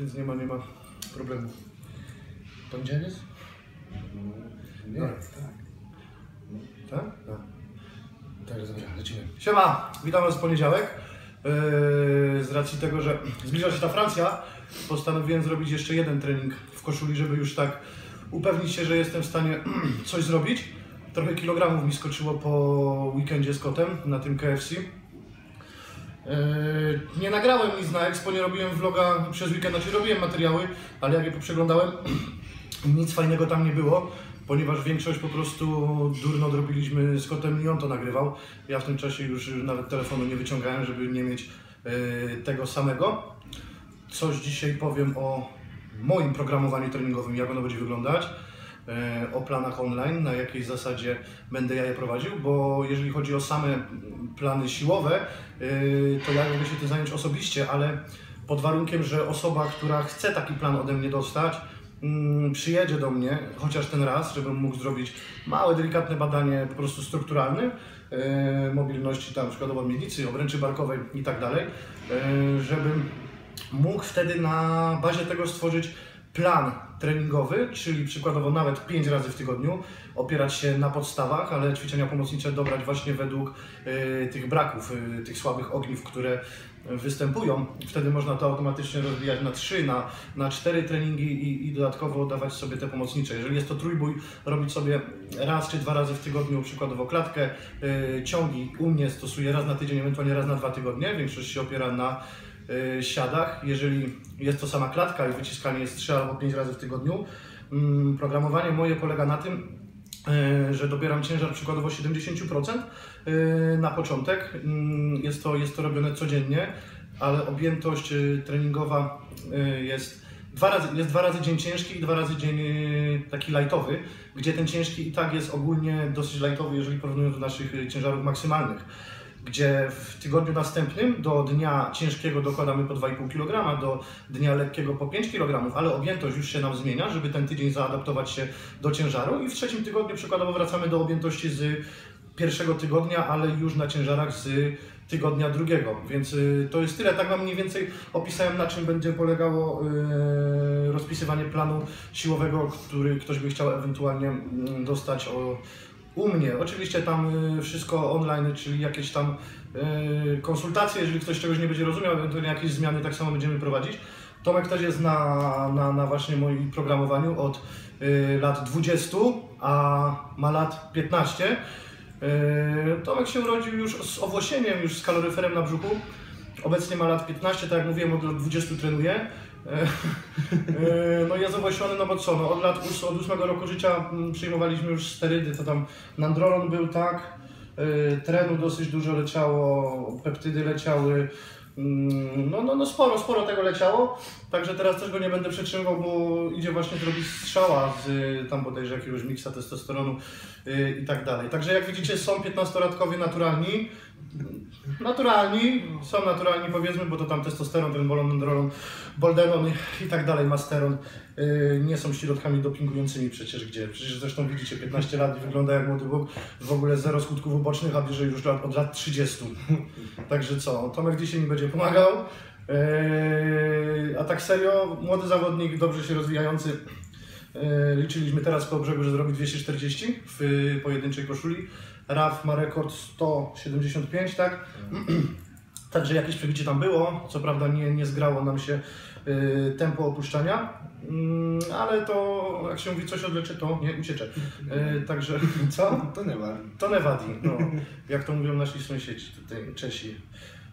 więc nie ma, nie ma problemu. Poniedziałek? Nie, Tak. tak. Tak? Tak. Tak, dobra, lecimy. Siema, witam Was w poniedziałek. Yy, z racji tego, że zbliża się ta Francja, postanowiłem zrobić jeszcze jeden trening w koszuli, żeby już tak upewnić się, że jestem w stanie coś zrobić. Trochę kilogramów mi skoczyło po weekendzie z kotem na tym KFC. Yy, nie nagrałem nic na Expo, nie robiłem vloga przez weekend, znaczy robiłem materiały, ale jak je poprzeglądałem, nic fajnego tam nie było, ponieważ większość po prostu durno odrobiliśmy z kotem i on to nagrywał. Ja w tym czasie już nawet telefonu nie wyciągałem, żeby nie mieć yy, tego samego. Coś dzisiaj powiem o moim programowaniu treningowym, jak ono będzie wyglądać, o planach online, na jakiej zasadzie będę ja je prowadził, bo jeżeli chodzi o same plany siłowe, yy, to ja mogę się tym zająć osobiście, ale pod warunkiem, że osoba, która chce taki plan ode mnie dostać, mm, przyjedzie do mnie chociaż ten raz, żebym mógł zrobić małe, delikatne badanie po prostu strukturalne, yy, mobilności tam przykładowo miednicy, obręczy barkowej i tak dalej, żebym mógł wtedy na bazie tego stworzyć plan treningowy, czyli przykładowo nawet 5 razy w tygodniu, opierać się na podstawach, ale ćwiczenia pomocnicze dobrać właśnie według y, tych braków, y, tych słabych ogniw, które występują. Wtedy można to automatycznie rozwijać na 3, na, na 4 treningi i, i dodatkowo dawać sobie te pomocnicze. Jeżeli jest to trójbój, robić sobie raz czy dwa razy w tygodniu przykładowo klatkę, y, ciągi. U mnie stosuję raz na tydzień, ewentualnie raz na dwa tygodnie. Większość się opiera na siadach. Jeżeli jest to sama klatka i wyciskanie jest 3 albo 5 razy w tygodniu, mm, programowanie moje polega na tym, y, że dobieram ciężar przykładowo 70% y, na początek. Mm, Jest to, jest to robione codziennie, ale objętość y, treningowa y, jest dwa razy, jest dwa razy dzień ciężki i dwa razy dzień y, taki lightowy, gdzie ten ciężki i tak jest ogólnie dosyć lightowy, jeżeli porównując do naszych y, ciężarów maksymalnych gdzie w tygodniu następnym do dnia ciężkiego dokładamy po 2,5 kg, do dnia lekkiego po 5 kg, ale objętość już się nam zmienia, żeby ten tydzień zaadaptować się do ciężaru i w trzecim tygodniu przykładowo wracamy do objętości z pierwszego tygodnia, ale już na ciężarach z tygodnia drugiego, więc y, to jest tyle. Tak Wam mniej więcej opisałem, na czym będzie polegało y, rozpisywanie planu siłowego, który ktoś by chciał ewentualnie mm, dostać o, u mnie. Oczywiście tam y, wszystko online, czyli jakieś tam y, konsultacje, jeżeli ktoś czegoś nie będzie rozumiał, ewentualnie jakieś zmiany tak samo będziemy prowadzić. Tomek też jest na, na, na właśnie moim programowaniu od y, lat 20, a ma lat 15. Y, Tomek się urodził już z owłosieniem, już z kaloryferem na brzuchu. Obecnie ma lat 15, tak jak mówiłem, od lat 20 trenuje. E, e, No jest owłosiony, no bo co, no od lat od 8 roku życia mm, przyjmowaliśmy już sterydy, to tam nandrolon był tak, e, trenu dosyć dużo leciało, peptydy leciały, mm, no, no, no sporo, sporo tego leciało, także teraz też go nie będę przetrzymywał, bo idzie właśnie zrobić strzała z y, tam bodajże jakiegoś miksa testosteronu y, i tak dalej. Także jak widzicie są 15-latkowie naturalni, naturalni, są naturalni powiedzmy, bo to tam testosteron, bolonandrolon, boldenon i, tak dalej, masteron, yy, nie są środkami dopingującymi przecież gdzie. Przecież zresztą widzicie 15 lat i wygląda jak młody bóg, w ogóle zero skutków ubocznych, a bierze już od lat 30. Także co, Tomek dzisiaj mi będzie pomagał. Yy, a tak serio, młody zawodnik, dobrze się rozwijający. Yy, liczyliśmy teraz po brzegu, że zrobi 240 w pojedynczej koszuli. Raf ma rekord 175, tak? Także jakieś przebicie tam było. Co prawda nie, nie zgrało nam się yy, tempo opuszczania, mm, ale to jak się mówi coś odleczy, to nie uciecze. Yy, także co? To nie ma. To Nevadi, no, jak to mówią nasi sąsiedzi tutaj, Czesi.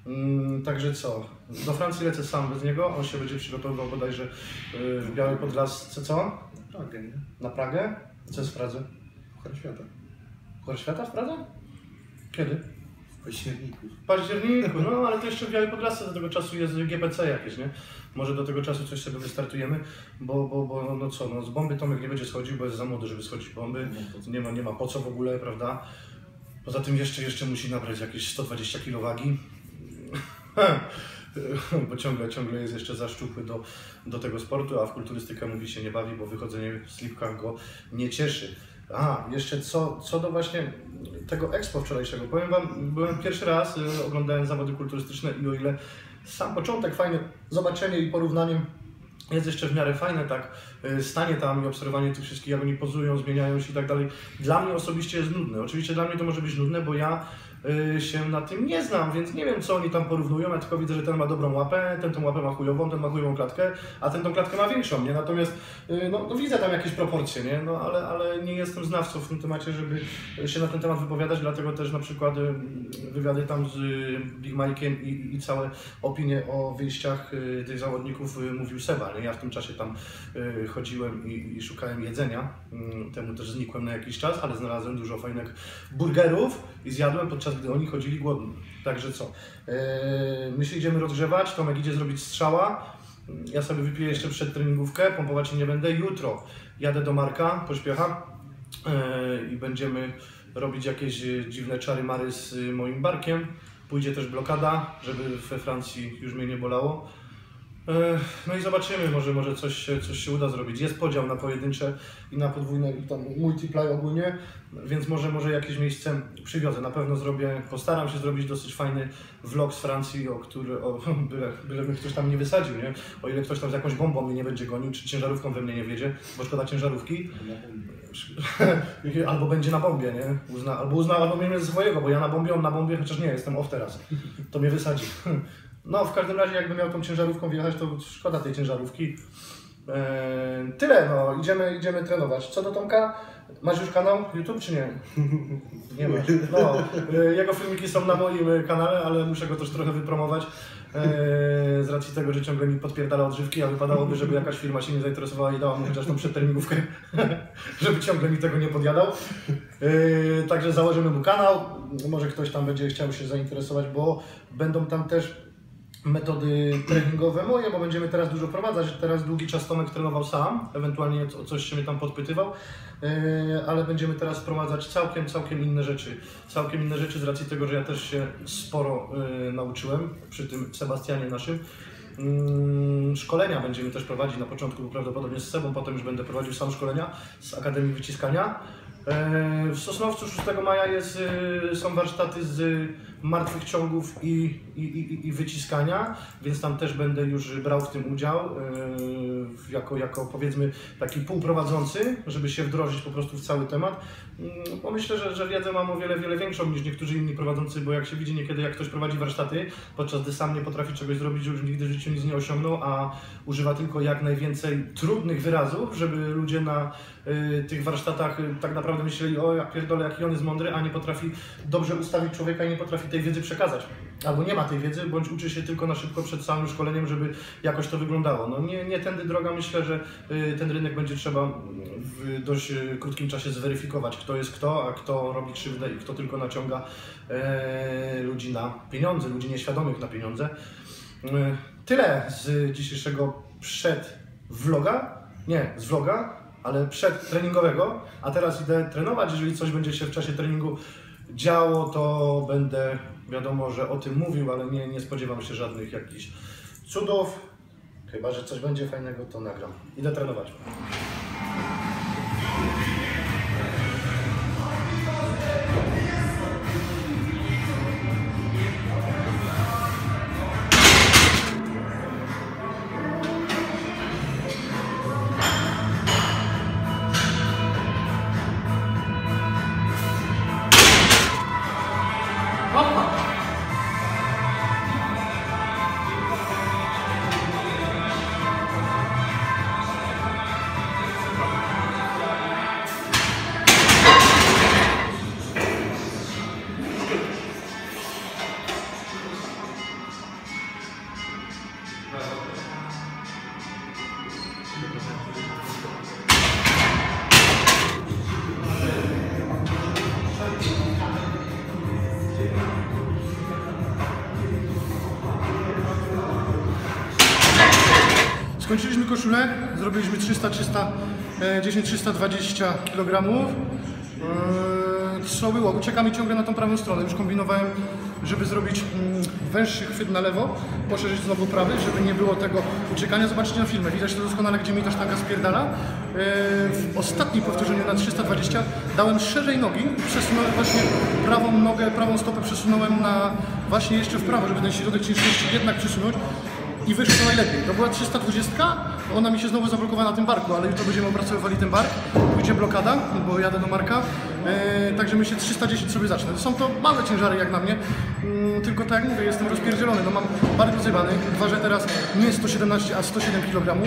Mm, także co, do Francji lecę sam bez niego, on się będzie przygotowywał bodajże w Białej Podlasce, co? Pragę, nie? Na Pragę? Co jest w Pradze? Puchar świata. Puchar Świata w Pradze? Kiedy? W październiku. W październiku, no ale to jeszcze w Białej Podlasce do tego czasu jest GPC jakieś, nie? Może do tego czasu coś sobie wystartujemy, bo, bo, bo no co, no z bomby Tomek nie będzie schodził, bo jest za młody, żeby schodzić bomby. Nie ma, nie ma po co w ogóle, prawda? Poza tym jeszcze, jeszcze musi nabrać jakieś 120 kg wagi. bo ciągle, ciągle jest jeszcze za szczupły do, do tego sportu, a w kulturystykę mówi się nie bawi, bo wychodzenie w slipkach go nie cieszy. A, jeszcze co, co do właśnie tego expo wczorajszego. Powiem Wam, byłem pierwszy raz, y, oglądałem zawody kulturystyczne i o ile sam początek fajny, zobaczenie i porównanie jest jeszcze w miarę fajne, tak, y, stanie tam i obserwowanie tych wszystkich, jak oni pozują, zmieniają się i tak dalej. Dla mnie osobiście jest nudne. Oczywiście dla mnie to może być nudne, bo ja się na tym nie znam, więc nie wiem, co oni tam porównują. Ja tylko widzę, że ten ma dobrą łapę, ten tą łapę ma chujową, ten ma chujową klatkę, a ten tą klatkę ma większą, nie? Natomiast y, no, no widzę tam jakieś proporcje, nie? No, ale, ale nie jestem znawcą w tym temacie, żeby się na ten temat wypowiadać, dlatego też na przykład y, wywiady tam z y, Big Mike'iem i, i całe opinie o wyjściach y, tych zawodników y, mówił Seba, nie? Ja w tym czasie tam y, chodziłem i, i szukałem jedzenia, Mm, temu też znikłem na jakiś czas, ale znalazłem dużo fajnych burgerów i zjadłem podczas gdy oni chodzili głodni. Także co? Yy, my się idziemy rozgrzewać, Tomek idzie zrobić strzała. Ja sobie wypiję jeszcze przed treningówkę, pompować się nie będę. Jutro jadę do Marka, pośpiecha yy, i będziemy robić jakieś yy, dziwne czary mary z moim barkiem. Pójdzie też blokada, żeby we Francji już mnie nie bolało. E, No i zobaczymy, może, może coś, coś się uda zrobić. Jest podział na pojedyncze i na podwójne i tam multiply ogólnie, więc może, może jakieś miejsce przywiozę. Na pewno zrobię, postaram się zrobić dosyć fajny vlog z Francji, o który, o, byle, byle mnie ktoś tam nie wysadził, nie? O ile ktoś tam z jakąś bombą mnie nie będzie gonił, czy ciężarówką we mnie nie wiedzie, bo szkoda ciężarówki. Albo będzie na bombie, nie? Uzna, albo uzna, albo mnie ze swojego, bo ja na bombie, on na bombie, chociaż nie, jestem off teraz. To mnie wysadzi. No, w każdym razie, jakbym miał tą ciężarówką wjechać, to szkoda tej ciężarówki. Eee, tyle, no, idziemy, idziemy trenować. Co do Tomka, masz już kanał YouTube, czy nie? Nie masz. No, e, jego filmiki są na moim e, kanale, ale muszę go też trochę wypromować. e, Z racji tego, że ciągle mi podpierdala odżywki, a wypadałoby, żeby jakaś firma się nie zainteresowała i dała mu chociaż tą przedterminówkę, żeby ciągle mi tego nie podjadał. E, Także założymy mu kanał. Może ktoś tam będzie chciał się zainteresować, bo będą tam też metody treningowe moje, bo będziemy teraz dużo prowadzać. Teraz długi czas Tomek trenował sam, ewentualnie o coś się mnie tam podpytywał, yy, ale będziemy teraz wprowadzać całkiem, całkiem inne rzeczy. Całkiem inne rzeczy z racji tego, że ja też się sporo yy, nauczyłem przy tym Sebastianie naszym. Mm, Szkolenia będziemy też prowadzić na początku prawdopodobnie z Sebą, potem już będę prowadził sam szkolenia z Akademii Wyciskania. E, W Sosnowcu 6 maja jest, y, są warsztaty z martwych ciągów i, i, i, i wyciskania, więc tam też będę już brał w tym udział e, jako, jako powiedzmy taki półprowadzący, żeby się wdrożyć po prostu w cały temat. Mm, Bo myślę, że, że wiedzę mam o wiele, wiele większą niż niektórzy inni prowadzący, bo jak się widzi niekiedy, jak ktoś prowadzi warsztaty, podczas gdy sam nie potrafi czegoś zrobić, już nigdy w życiu nic nie osiągnął, a używa tylko jak najwięcej trudnych wyrazów, żeby ludzie na y, tych warsztatach y, tak naprawdę myśleli, o ja pierdolę, jaki on jest mądry, a nie potrafi dobrze ustawić człowieka i nie potrafi tej wiedzy przekazać. Albo nie ma tej wiedzy, bądź uczy się tylko na szybko przed całym szkoleniem, żeby jakoś to wyglądało. No nie, nie tędy droga, myślę, że y, ten rynek będzie trzeba w dość y, krótkim czasie zweryfikować, kto jest kto, a kto robi krzywdę i kto tylko naciąga e, ludzi na pieniądze, ludzi nieświadomych na pieniądze. Y, Tyle z dzisiejszego przed vloga, nie, z vloga, ale przed treningowego, a teraz idę trenować. Jeżeli coś będzie się w czasie treningu działo, to będę wiadomo, że o tym mówił, ale nie, nie spodziewam się żadnych jakichś cudów. Chyba, że coś będzie fajnego, to nagram. Idę trenować. Skończyliśmy koszulę, zrobiliśmy 300, 300, e, 10, 320 kg. Co było? Uciekamy ciągle na tą prawą stronę. Już kombinowałem, żeby zrobić mm, węższy chwyt na lewo, poszerzyć znowu prawy, żeby nie było tego uciekania. Zobaczcie na filmie, widać to doskonale, gdzie mi ta sztanga spierdala. E, W ostatnim powtórzeniu na 320 dałem szerzej nogi przesunąłem właśnie prawą nogę, prawą stopę przesunąłem na właśnie jeszcze w prawo, żeby ten środek ciężkości jednak przesunąć. I wyszło najlepiej. To była 320, ona mi się znowu zablokowała na tym barku, ale jutro będziemy opracowywali ten bark, pójdzie blokada, bo jadę do Marka, e, także myślę 310 sobie zacznę. Są to małe ciężary jak na mnie, mm, tylko tak jak mówię, jestem rozpierdzielony, no mam bark rozjebany, ważę teraz nie 117, a 107 kg.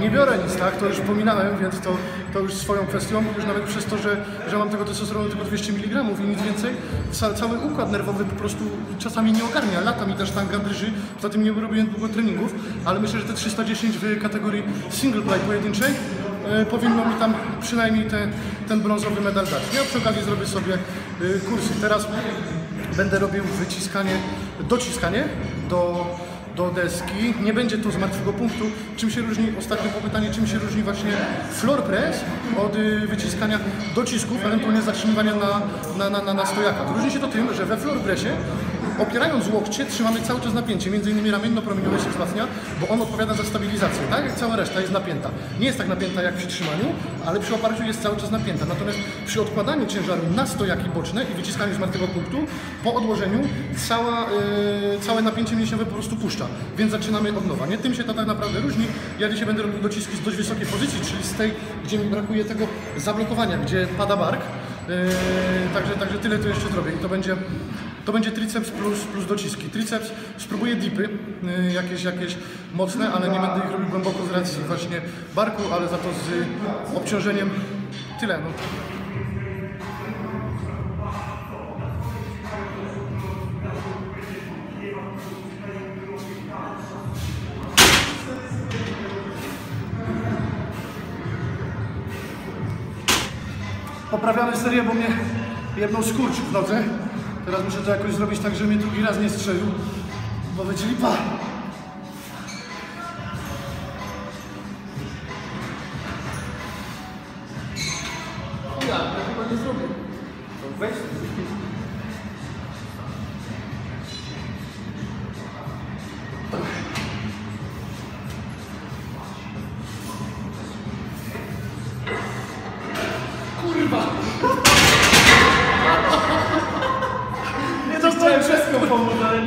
Nie biorę nic, tak? To już pominąłem, więc to, to już swoją kwestią. Już nawet przez to, że, że mam tego testosteronu tylko 200 mg i nic więcej, ca, cały układ nerwowy po prostu czasami nie ogarnia. Lata mi też sztanga drży, poza tym nie robiłem długo treningów, ale myślę, że te 310 w kategorii single play pojedynczej e, powinno mi tam przynajmniej te, ten brązowy medal dać. Ja przy okazji zrobię sobie e, kursy. Teraz będę robił wyciskanie, dociskanie do do deski. Nie będzie to z martwego punktu. Czym się różni, ostatnie pytanie, czym się różni właśnie floor press od y, wyciskania docisków, ewentualnie zatrzymywania na, na, na, na, na stojakach. Różni się to tym, że we floor pressie opierając łokcie trzymamy cały czas napięcie, między innymi ramienno-promieniowe się wzmacnia, bo on odpowiada za stabilizację, tak? Jak cała reszta jest napięta. Nie jest tak napięta jak przy trzymaniu, ale przy oparciu jest cały czas napięta. Natomiast przy odkładaniu ciężaru na stojaki boczne i wyciskaniu z martwego punktu, po odłożeniu cała, yy, całe napięcie mięśniowe po prostu puszcza. Więc zaczynamy od nowa. Nie tym się to tak naprawdę różni. Ja dzisiaj będę robił dociski z dość wysokiej pozycji, czyli z tej, gdzie mi brakuje tego zablokowania, gdzie pada bark. Yy, także, także tyle to jeszcze zrobię i to będzie, to będzie triceps plus, plus dociski. Triceps spróbuję dipy, yy, jakieś, jakieś mocne, ale nie będę ich robił głęboko z racji właśnie barku, ale za to z obciążeniem tyle. No. Poprawiamy serię, bo mnie jedną skurcz w nodze. Teraz muszę to jakoś zrobić tak, żeby mnie drugi raz nie strzelił, bo będzie lipa.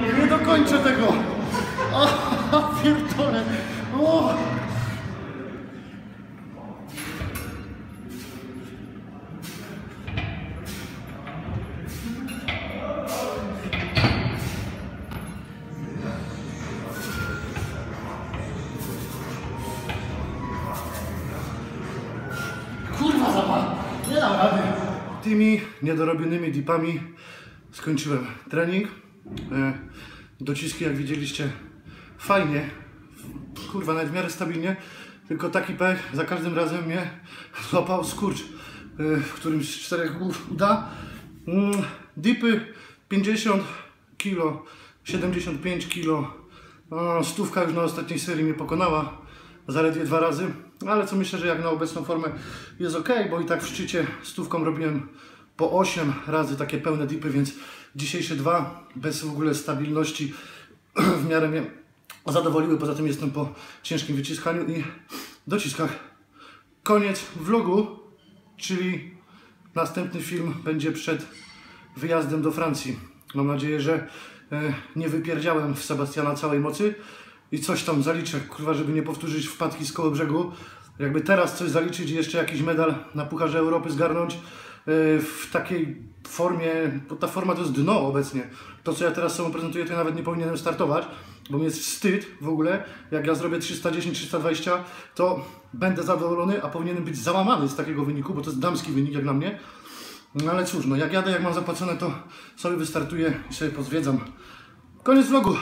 Nie. Dokończę tego! O, pierdolę! O! Kurwa! Nie dam rady! Tymi niedorobionymi dipami skończyłem trening. E, Dociski, jak widzieliście, fajnie. Kurwa, nawet w miarę stabilnie. Tylko taki pech za każdym razem mnie złapał skurcz, e, w którymś z czterech głów uda. Mm, Dipy 50 kg, 75 kg. Stówka już na ostatniej serii mnie pokonała. Zaledwie dwa razy. Ale co myślę, że jak na obecną formę jest ok, bo i tak w szczycie stówką robiłem po 8 razy takie pełne dipy, więc dzisiejsze dwa bez w ogóle stabilności w miarę mnie zadowoliły. Poza tym jestem po ciężkim wyciskaniu i dociskach. Koniec vlogu, czyli następny film będzie przed wyjazdem do Francji. Mam nadzieję, że e, nie wypierdziałem w Sebastiana całej mocy i coś tam zaliczę, kurwa, żeby nie powtórzyć wpadki z koło brzegu. Jakby teraz coś zaliczyć i jeszcze jakiś medal na Pucharze Europy zgarnąć w takiej formie, bo ta forma to jest dno obecnie. To, co ja teraz sobą prezentuję, to ja nawet nie powinienem startować, bo mi jest wstyd w ogóle. Jak ja zrobię 310-320, to będę zadowolony, a powinienem być załamany z takiego wyniku, bo to jest damski wynik jak na mnie. No ale cóż, no jak jadę, jak mam zapłacone, to sobie wystartuję i sobie pozwiedzam. Koniec vlogu.